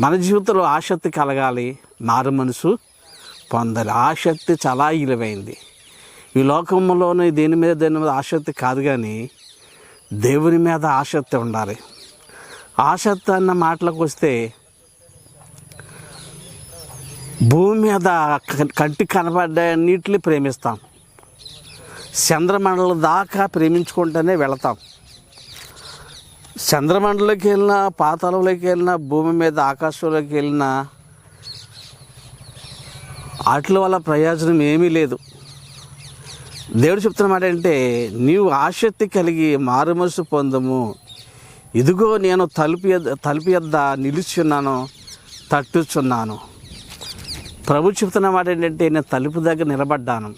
మన జీవితంలో ఆసక్తి కలగాలి. నారు మనసు పొందాలి. ఆసక్తి చాలా ఇలువైంది. ఈ లోకంలోనే దేని మీద దేని మీద ఆసక్తి కాదు కానీ దేవుని మీద ఆసక్తి ఉండాలి. ఆసక్తి అన్న మాటలకు వస్తే భూమి మీద క- కంటికి కనబడ్డన్నిటిని ప్రేమిస్తాం. చంద్రమండలం దాకా ప్రేమించుకుంటూనే వెళతాం. చంద్రమండలోకి వెళ్ళినా పాతాళంలోకి వెళ్ళినా భూమి మీద ఆకాశంలోకి వెళ్ళినా వాటి వల్ల ప్రయోజనం ఏమీ లేదు. దేవుడు చెప్తున్న మాట అంటే నీవు ఆసక్తి కలిగి మారుమనసు పొందము. ఇదిగో నేను తలుపు తలుపు యొద్ద నిలుచున్నాను తట్టుచున్నాను. ప్రభు చెప్తున్న మాట ఏంటంటే నేను తలుపు దగ్గర నిలబడ్డాను.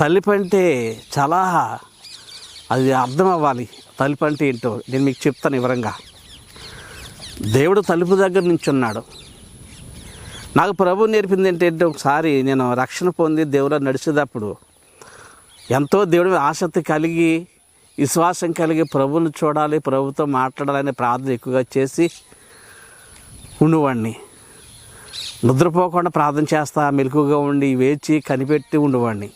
తలుపు అంటే చాలా అది అర్థం అవ్వాలి తలుపు అంటే ఏంటో నేను మీకు చెప్తాను వివరంగా. దేవుడు తలుపు దగ్గర నించున్నాడు. నాకు ప్రభు నేర్పింది ఏంటంటే ఒకసారి నేను రక్షణ పొంది దేవుడు నడిచేటప్పుడు ఎంతో దేవుడి ఆసక్తి కలిగి విశ్వాసం కలిగి ప్రభువుని చూడాలి ప్రభుతో మాట్లాడాలనే ప్రార్థన ఎక్కువగా చేసి ఉండేవాడిని. నిద్రపోకుండా ప్రార్థన చేస్తా మెలకుగా ఉండి వేచి కనిపెట్టి ఉండేవాడిని.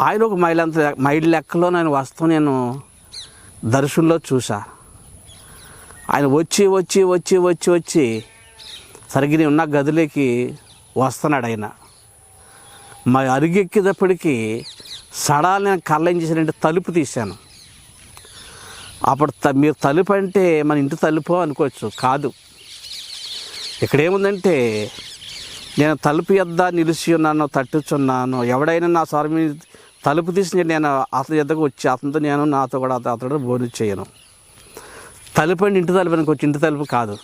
ఆయన ఒక మైల్ అంత మైల్ లెక్కలో నేను వస్తూ నేను దర్శనంలో చూసా ఆయన వచ్చి వచ్చి వచ్చి వచ్చి వచ్చి సరిగ్గా నేను ఉన్న గదిలోకి వస్తున్నాడు ఆయన. మా అరుగెక్కేటప్పటికీ సడాలు నేను కళ్ళ ఏం చేశానంటే తలుపు తీశాను. అప్పుడు త- మీరు తలుపు అంటే మన ఇంటి తలుపు అనుకోవచ్చు కాదు. ఇక్కడ ఏముందంటే నేను తలుపు ఎద్ద నిలిచి ఉన్నాను తట్టుచున్నాను ఎవడైనా నా స్వామి తలుపు తీసి నేను అతని ఎద్దకు వచ్చి అతనితో నేను నాతో కూడా అతడు భోజనం చేయను. తలుపు అంటే ఇంటి తలుపు అనుకోవచ్చు ఇంటి తలుపు కాదు.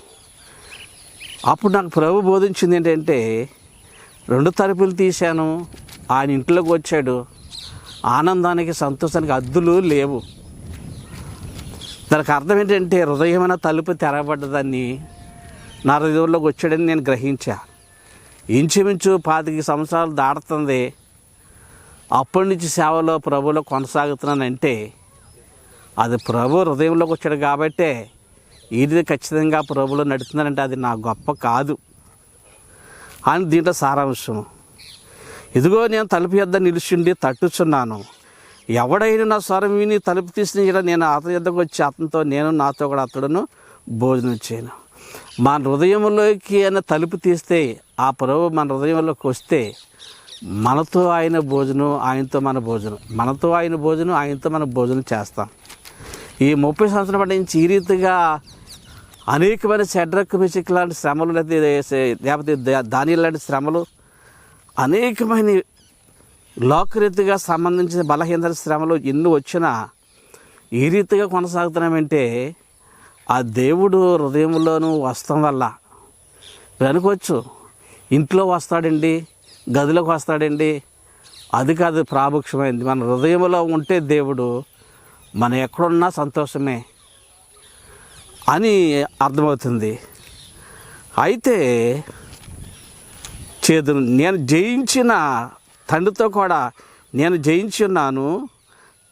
అప్పుడు నాకు ప్రభు బోధించింది ఏంటంటే రెండు తలుపులు తీశాను ఆయన ఇంట్లోకి వచ్చాడు. ఆనందానికి సంతోషానికి అద్దులు లేవు. దానికి అర్థం ఏంటంటే హృదయమైన తలుపు తెరవబడ్డదాన్ని నా హృదయంలోకి వచ్చాడని నేను గ్రహించా. ఇంచుమించు పాతిక సంవత్సరాలు దాడుతుంది అప్పటి నుంచి సేవలో ప్రభులో కొనసాగుతున్నానంటే అది ప్రభు హృదయంలోకి వచ్చాడు కాబట్టే ఇది ఖచ్చితంగా ప్రభులో నడుస్తున్నానంటే అది నా గొప్ప కాదు అని దీంట్లో సారాంశం. ఇదిగో నేను తలుపు యొద్ద నిలుచుండి తట్టుచున్నాను. ఎవడైనా నా స్వరం విని తలుపు తీసిన నేను అతని యొద్దకు వచ్చి అతనితో నేను నాతో కూడా అతడును భోజనం చేయను. మన హృదయంలోకి అయినా తలుపు తీస్తే ఆ ప్రభు మన హృదయంలోకి వస్తే మనతో ఆయన భోజనం ఆయనతో మన భోజనం. మనతో ఆయన భోజనం ఆయనతో మన భోజనం చేస్తాం. ఈ ముప్పై సంవత్సరాల పాటు నుంచి ఈ రీతిగా అనేకమైన సెడ్రక్ మిసిక్ లాంటి శ్రమలు లేకపోతే లేకపోతే దాని లాంటి శ్రమలు అనేకమైన లోకరీతిగా సంబంధించిన బలహీనత శ్రమలు ఎన్ని వచ్చినా ఈ రీతిగా కొనసాగుతున్నామంటే ఆ దేవుడు హృదయంలోనూ వస్తాం వల్ల. మీరు అనుకోవచ్చు ఇంట్లో వస్తాడండి గదిలోకి వస్తాడండి. అది కాదు ప్రాముఖ్యమైంది. మన హృదయంలో ఉంటే దేవుడు మనం ఎక్కడున్నా సంతోషమే అని అర్థమవుతుంది. అయితే చేదు నేను జయించిన తండ్రితో కూడా నేను జయించి ఉన్నాను.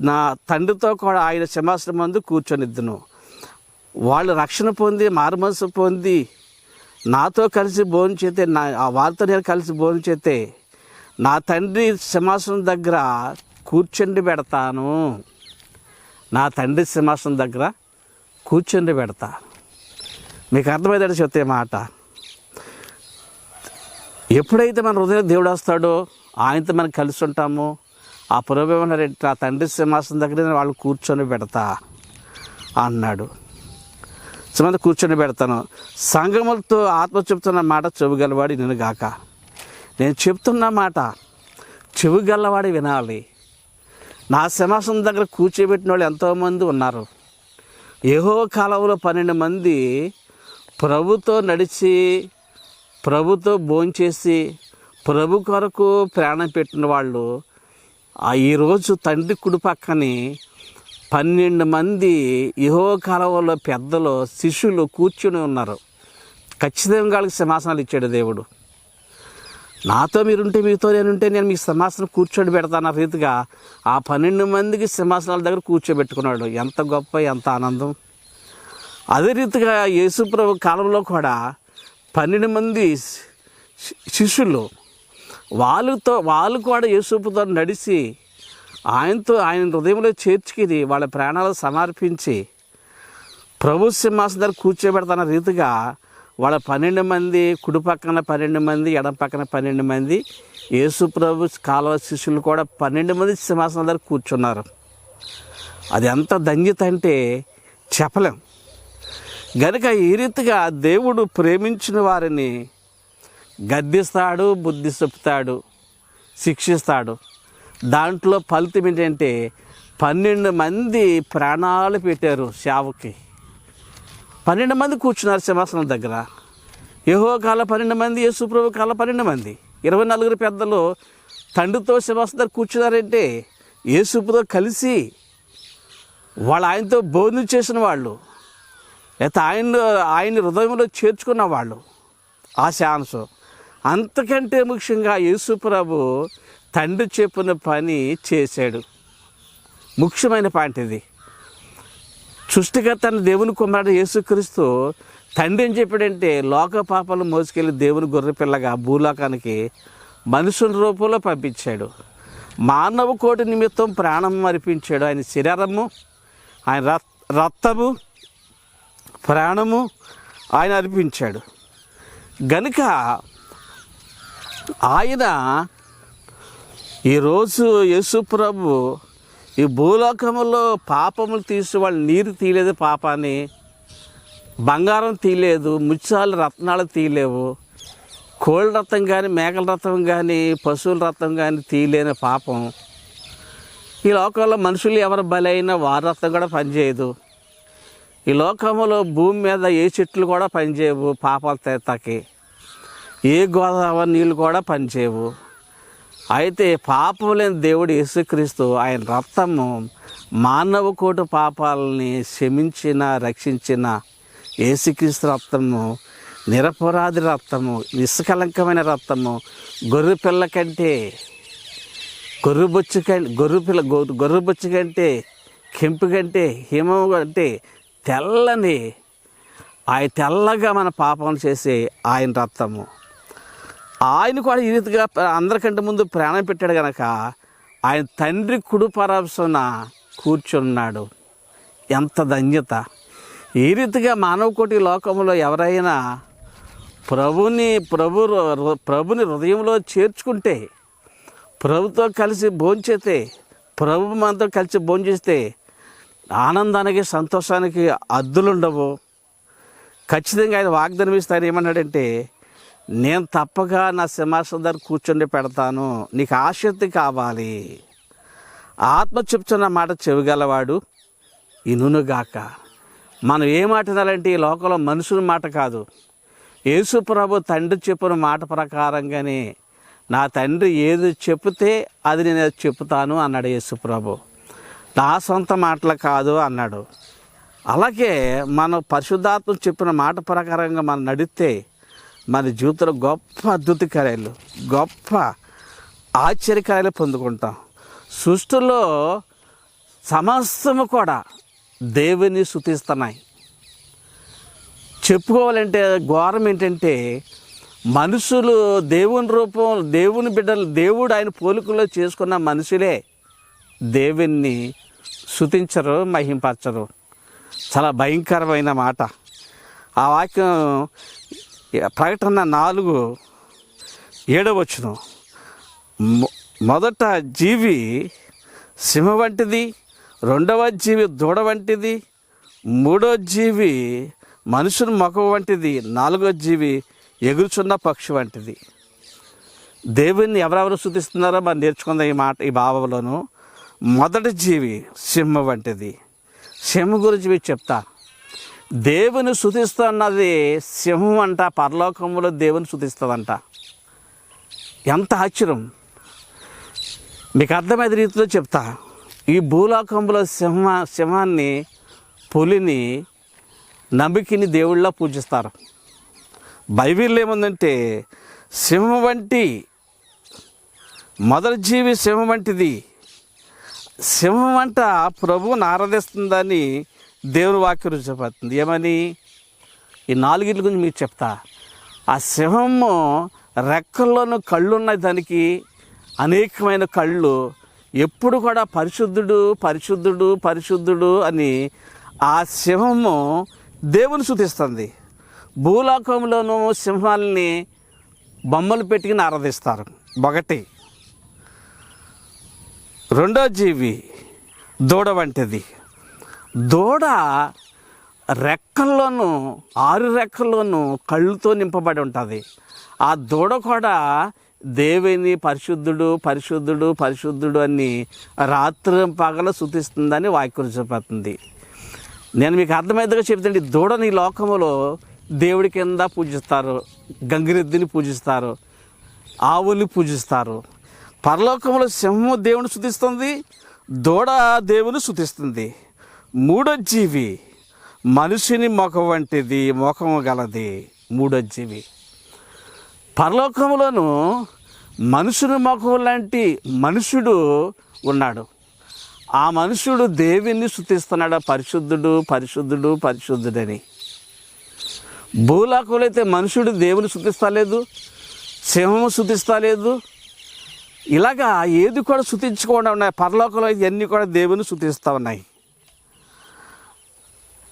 నా తండ్రితో కూడా ఆయన సింహాసనం మందు కూర్చొనిద్దును. వాళ్ళు రక్షణ పొంది మారుమనసు పొంది నాతో కలిసి భోజనం చేస్తే నా ఆ వారితో నేను కలిసి భోజనం చేస్తే నా తండ్రి సింహాసనం దగ్గర కూర్చుండి పెడతాను. నా తండ్రి సింహాసనం దగ్గర కూర్చుండి పెడతా మీకు అర్థమైతే చెప్తే మాట? ఎప్పుడైతే మన హృదయం దేవుడు వస్తాడో ఆయనతో మనం కలిసి ఉంటామో. ఆ పురోగమనారెడ్డి ఆ తండ్రి సింహాసనం దగ్గర నేను వాళ్ళు కూర్చొని పెడతా అన్నాడు. కొంతమంది కూర్చొని పెడతాను. సంగములతో ఆత్మ చెప్తున్న మాట చెవుగలవాడి నేను గాక. నేను చెప్తున్న మాట చెవుగలవాడి వినాలి. నా సింహాసనం దగ్గర కూర్చోబెట్టిన వాళ్ళు ఎంతోమంది ఉన్నారు. ఏహో కాలంలో పన్నెండు మంది ప్రభుతో నడిచి ప్రభుతో భోంచేసి ప్రభు కొరకు ప్రాణం పెట్టిన వాళ్ళు ఈరోజు తండ్రి కుడి పక్కని పన్నెండు మంది ఇహో కాలంలో పెద్దలు శిష్యులు కూర్చుని ఉన్నారు. ఖచ్చితంగా వాళ్ళకి సింహాసనాలు ఇచ్చాడు దేవుడు. నాతో మీరుంటే మీతో నేనుంటే నేను మీకు సింహాసనం కూర్చొని పెడతాను రీతిగా ఆ పన్నెండు మందికి సింహాసనాల దగ్గర కూర్చోబెట్టుకున్నాడు. ఎంత గొప్ప ఎంత ఆనందం. అదే రీతిగా యేసుప్రభు కాలంలో కూడా పన్నెండు మంది శిష్యులు వాళ్ళతో వాళ్ళు కూడా యేసుపుతో నడిచి ఆయనతో ఆయన హృదయంలో చేర్చుకుని వాళ్ళ ప్రాణాలు సమర్పించి ప్రభు సింహాసనం దగ్గర కూర్చోబెడతాన రీతిగా వాళ్ళ పన్నెండు మంది కుడి పక్కన పన్నెండు మంది ఎడం పక్కన పన్నెండు మంది యేసు ప్రభు కాలువ శిష్యులు కూడా పన్నెండు మంది సింహాసనం దగ్గర కూర్చున్నారు. అది ఎంత ధన్యత అంటే చెప్పలేం. గనుక ఈ రీతిగా దేవుడు ప్రేమించిన వారిని గద్దిస్తాడు బుద్ధి చెప్తాడు శిక్షిస్తాడు. దాంట్లో ఫలితం ఏంటంటే పన్నెండు మంది ప్రాణాలు పెట్టారు సేవకి. పన్నెండు మంది కూర్చున్నారు సింహాసనం దగ్గర. యహో కాల పన్నెండు మంది యేసుప్రభు కాల పన్నెండు మంది. ఇరవై నలుగురు పెద్దలు తండ్రితో సింహాసనం దగ్గర కూర్చున్నారంటే యేసుప్రభు కలిసి వాళ్ళు ఆయనతో భోజనం చేసిన వాళ్ళు లేకపోతే ఆయన ఆయన హృదయంలో చేర్చుకున్న వాళ్ళు ఆ ఛాన్స్ అంతకంటే ముఖ్యంగా యేసుప్రభు తండ్రి చెప్పిన పని చేశాడు. ముఖ్యమైన పాయింట్ ఇది. సృష్టికర్త దేవుని కుమారుడు యేసుక్రీస్తు తండ్రి ఏం చెప్పాడంటే లోక పాపాలు మోసుకెళ్ళి దేవుని గొర్రెపిల్లగా భూలోకానికి మనుషుల రూపంలో పంపించాడు. మానవ కోటి నిమిత్తం ప్రాణం అర్పించాడు. ఆయన శరీరము ఆయన రక్తము ప్రాణము ఆయన అర్పించాడు. గనుక ఆయన ఈరోజు యేసుప్రభు ఈ భూలోకములో పాపములు తీసి వాళ్ళు నీరు తీయలేదు పాపాన్ని బంగారం తీయలేదు ముత్యాలు రత్నాలు తీయలేవు. కోళ్ళ రథం కానీ మేకల రథం కానీ పశువుల రథం కానీ తీయలేని పాపం. ఈ లోకంలో మనుషులు ఎవరు బలైన వారి రథం కూడా పనిచేయదు. ఈ లోకంలో భూమి మీద ఏ చెట్లు కూడా పనిచేయవు పాపాల తేతకి ఏ గోదావరి నీళ్ళు కూడా పనిచేయవు. అయితే పాపం లేని దేవుడు యేసుక్రీస్తు ఆయన రక్తము మానవ కోటి పాపాలని క్షమించిన రక్షించిన యేసుక్రీస్తు రక్తము నిరపరాధి రక్తము నిష్కలంకమైన రక్తము గొర్రె పిల్ల కంటే గొర్రెబొచ్చు కంటే గొర్రె పిల్ల గొ- గొర్రెబొచ్చు కంటే కెంపు కంటే హిమం కంటే తెల్లని ఆ తెల్లగా మన పాపం చేసే ఆయన రక్తము. ఆయన కూడా ఈ రీతిగా అందరికంటే ముందు ప్రాణం పెట్టాడు కనుక ఆయన తండ్రి కుడుపరాశన కూర్చున్నాడు. ఎంత ధన్యత. ఈ రీతిగా మానవకోటి లోకంలో ఎవరైనా ప్రభుని ప్రభు ప్రభుని హృదయంలో చేర్చుకుంటే ప్రభుతో కలిసి భోంచేస్తే ప్రభు మనతో కలిసి భోంచేస్తే ఆనందానికి సంతోషానికి అద్దులుండవు. ఖచ్చితంగా ఆయన వాగ్దానం ఇస్తారు ఏమన్నాడంటే నేను తప్పగా నా సింహాసనం దగ్గర కూర్చుండి పెడతాను. నీకు ఆసక్తి కావాలి. ఆత్మ చెప్తున్న మాట చెవిగలవాడు ఇనుగాక మనం ఏ మాట ఈ లోకంలో మనుషుల మాట కాదు. యేసు ప్రభు తండ్రి చెప్పిన మాట ప్రకారంగానే నా తండ్రి ఏది చెప్తే అది నేను చెప్తాను అన్నాడు యేసు ప్రభు. నా సొంత మాటలు కాదు అన్నాడు. అలాగే మనం పరిశుద్ధాత్మ చెప్పిన మాట ప్రకారంగా మనం నడిస్తే మన జీవితంలో గొప్ప అద్భుత కార్యాలు గొప్ప ఆశ్చర్యకార్యాలు పొందుకుంటాం. సృష్టిలో సమస్తము కూడా దేవుని శుతిస్తున్నాయి చెప్పుకోవాలంటే ఘోరం ఏంటంటే మనుషులు దేవుని రూపం దేవుని బిడ్డలు దేవుడు ఆయన పోలికలో చేసుకున్న మనుషులే దేవుణ్ణి శుతించరు మహింపరచరు. చాలా భయంకరమైన మాట. ఆ వాక్యం ప్రకటన నాలుగు ఏడవచ్చును మొ- మొదట జీవి సింహ వంటిది రెండవ జీవి దూడ వంటిది మూడో జీవి మనుషుని మొఖం వంటిది నాలుగో జీవి ఎగురుచున్న పక్షి వంటిది. దేవుణ్ణి ఎవరెవరు శుద్ధిస్తున్నారో మనం నేర్చుకుందాం ఈ మాట ఈ భావంలోను మొదటి జీవి సింహ వంటిది. సింహ గురించి మీకు చెప్తాను దేవుని శుతిస్తున్నది సింహం అంట పరలోకంలో దేవుని శుతిస్తుందంట. ఎంత ఆశ్చర్యం. మీకు అర్థమయ్యే రీతిలో చెప్తా. ఈ భూలోకంలో సింహ సింహాన్ని పులిని నమ్మికిని దేవుళ్ళ పూజిస్తారు. బైబిల్ ఏముందంటే సింహం వంటి మొదటి జీవి సింహం వంటిది. సింహం అంట ప్రభువుని ఆరాధిస్తుందని దేవుని వాక్యం చెప్పబడుతుంది. ఏమని? ఈ నాలుగిట్ల గురించి మీకు చెప్తా. ఆ సింహము రెక్కల్లోనూ కళ్ళున్న దానికి అనేకమైన కళ్ళు. ఎప్పుడు కూడా పరిశుద్ధుడు పరిశుద్ధుడు పరిశుద్ధుడు అని ఆ సింహము దేవుని శుతిస్తుంది భూలోకంలోనూ సింహాలని బొమ్మలు పెట్టుకుని ఆరాధిస్తారు. ఒకటి. రెండో జీవి దూడ వంటిది. దూడ రెక్కల్లోనూ ఆరు రెక్కల్లోనూ కళ్ళుతో నింపబడి ఉంటుంది. ఆ దూడ కూడా దేవుని పరిశుద్ధుడు పరిశుద్ధుడు పరిశుద్ధుడు అని రాత్రి పగల శుతిస్తుందని వాక్యం చెప్పతుంది నేను మీకు అర్థమయ్యేదిగా చెప్తుంటే దూడని ఈ లోకములో దేవుడి కింద పూజిస్తారు గంగిరెద్దుని పూజిస్తారు ఆవుని పూజిస్తారు. పరలోకంలో సింహము దేవుని శుతిస్తుంది దూడ దేవుని శుతిస్తుంది. మూడో జీవి మనిషిని ముఖం వంటిది ముఖము గలది. మూడో జీవి. పరలోకంలోను మనుషుని ముఖం లాంటి మనుషుడు ఉన్నాడు. ఆ మనుషుడు దేవుణ్ణి శుతిస్తున్నాడు పరిశుద్ధుడు పరిశుద్ధుడు పరిశుద్ధుడని. భూలోకంలో అయితే మనుషుడు దేవుని శుతిస్తలేదు సింహము శుతిస్తలేదు ఇలాగా ఏది కూడా శుతించకుండా ఉన్నాయి. పరలోకంలో ఇవన్నీ కూడా దేవుని శుతిస్తూ ఉన్నాయి.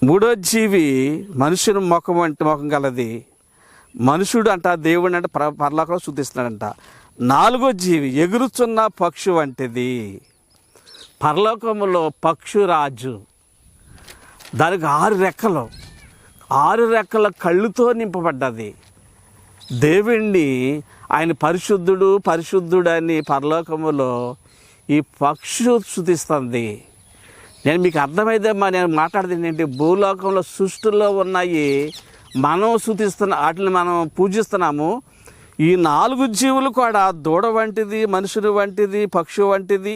మూడో జీవి మనుషుని ముఖం అంటే ముఖం గలది. మనుషుడు అంట దేవుడు అంటే పర పరలోకంలో శుద్ధిస్తున్నాడంట. నాలుగో జీవి ఎగురుచున్న పక్షు వంటిది. పరలోకములో పక్షురాజు దానికి ఆరు రెక్కలు. ఆరు రెక్కల కళ్ళుతో నింపబడ్డది. దేవుణ్ణి ఆయన పరిశుద్ధుడు పరిశుద్ధుడు అని పరలోకములో ఈ పక్షు శుతిస్తుంది నేను మీకు అర్థమైందమ్మా నేను మాట్లాడేది ఏంటి భూలోకంలో సృష్టిలో ఉన్నాయి మనం శుతిస్తున్న వాటిని మనం పూజిస్తున్నాము. ఈ నాలుగు జీవులు కూడా దూడ వంటిది మనుషులు వంటిది పక్షు వంటిది.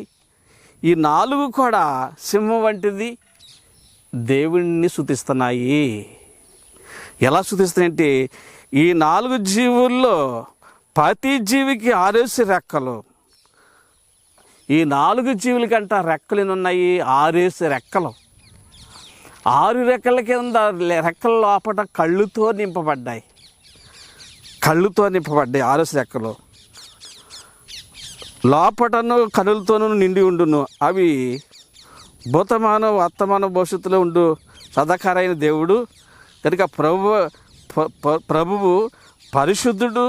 ఈ నాలుగు కూడా సింహం వంటిది. దేవుణ్ణి శుతిస్తున్నాయి ఎలా శుతిస్తున్నాయంటే ఈ నాలుగు జీవుల్లో ప్రతి జీవికి ఆరేసి రెక్కలు. ఈ నాలుగు జీవుల కంట రెక్కలు ఎన్ని ఉన్నాయి ఆరేసి రెక్కలు. ఆరు రెక్కల కింద రెక్కల లోపల కళ్ళుతో నింపబడ్డాయి. కళ్ళుతో నింపబడ్డాయి ఆరేసి రెక్కలు. లోపటను కనులతోనూ నిండి ఉండును. అవి భూతమాన వర్తమాన భవిష్యత్తులో ఉండు సదాకారైన దేవుడు. కనుక ప్రభు ప్రభువు పరిశుద్ధుడు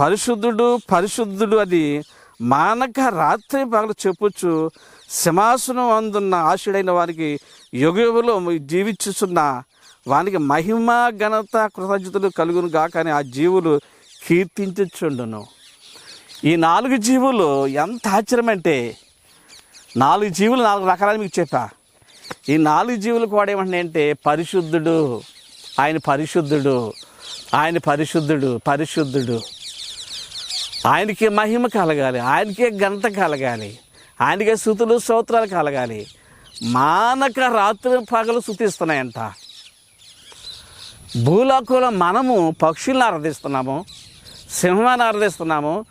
పరిశుద్ధుడు పరిశుద్ధుడు అని మానక రాత్రి పగలు చెప్పొచ్చు. సింహాసనం అందున్న ఆశుడైన వారికి యుగయుగలో జీవించుచున్న వానికి మహిమ ఘనత కృతజ్ఞతలు కలుగును గాక ఆ జీవులు కీర్తించుచుండును. ఈ నాలుగు జీవులు ఎంత ఆశ్చర్యం అంటే నాలుగు జీవులు నాలుగు రకాలని మీకు చెప్పా. ఈ నాలుగు జీవులు కూడా ఏమంటే పరిశుద్ధుడు ఆయన పరిశుద్ధుడు ఆయన పరిశుద్ధుడు పరిశుద్ధుడు. ఆయనకే మహిమ కలగాలి ఆయనకే ఘనత కలగాలి ఆయనకే శృతులు స్తోత్రాలు కలగాలి. మానక రాత్రి పగలు శృతిస్తున్నాయంట భూలోకంలో మనము పక్షులను ఆరాధిస్తున్నాము సింహాన్ని ఆరాధిస్తున్నాము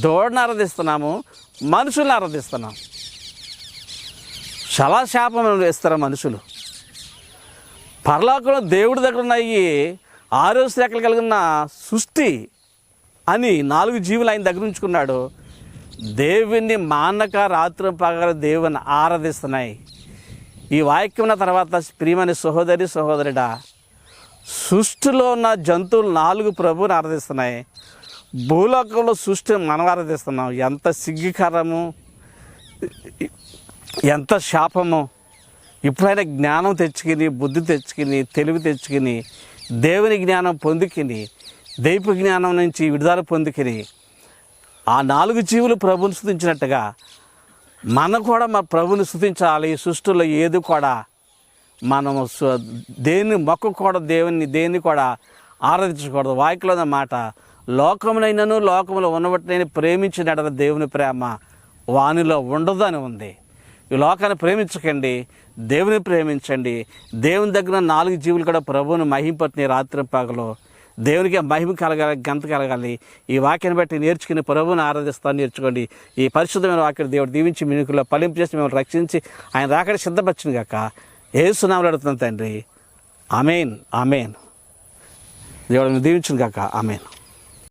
దోడని ఆరాధిస్తున్నాము మనుషులను ఆరాధిస్తున్నాం. చాలా శాపం వేస్తారు మనుషులు? పరలోకంలో దేవుడి దగ్గర ఉన్నాయి ఆరోగ్య శాఖలు కలిగిన సృష్టి అని నాలుగు జీవులు ఆయన దగ్గర ఉంచుకున్నాడు. దేవుని మానక రాత్రి పగల దేవుని ఆరాధిస్తున్నాయి. ఈ వాక్యం తర్వాత ప్రియమని సహోదరి సహోదరుడా సృష్టిలో ఉన్న జంతువులు నాలుగు ప్రభువుని ఆరాధిస్తున్నాయి. భూలోకంలో సృష్టి మనం ఆరాధిస్తున్నాం. ఎంత సిగ్గుకరము ఎంత శాపము ఇప్పుడైనా జ్ఞానం తెచ్చుకుని బుద్ధి తెచ్చుకుని తెలివి తెచ్చుకుని దేవుని జ్ఞానం పొందుకుని దైవ జ్ఞానం నుంచి విడుదల పొందుకుని ఆ నాలుగు జీవులు ప్రభుని స్థుతించినట్టుగా మనం కూడా మా ప్రభుని స్థుతించాలి సృష్టిలో ఏది కూడా మనము స్వ- దేన్ని మొక్కకూడదు దేవుని దేన్ని కూడా ఆరాధించకూడదు. వాక్యలో మాట లోకమునైనను లోకములో ఉన్నబట్టి ప్రేమించినట దేవుని ప్రేమ వానిలో ఉండదు అని ఉంది. ఈ లోకాన్ని ప్రేమించకండి దేవుని ప్రేమించండి. దేవుని దగ్గర నాలుగు జీవులు కూడా ప్రభువుని మహింపత్ని రాత్రి పగలు దేవునికి మహిమ కలగాలి గంత కలగాలి. ఈ వాక్యాన్ని బట్టి నేర్చుకుని ప్రభువుని ఆరాధిస్తాను నేర్చుకోండి. ఈ పరిశుద్ధమైన వాక్యం దేవుడు దీవించి మినుకుల్లో ఫలింపు చేసి మిమ్మల్ని రక్షించి ఆయన రాకడ సిద్ధపరిచిన కాక ఏ సునాములు అడుగుతున్నాను తండ్రి. అమేన్ అమేన్ దేవుడిని దీవించిన కాక అమేన్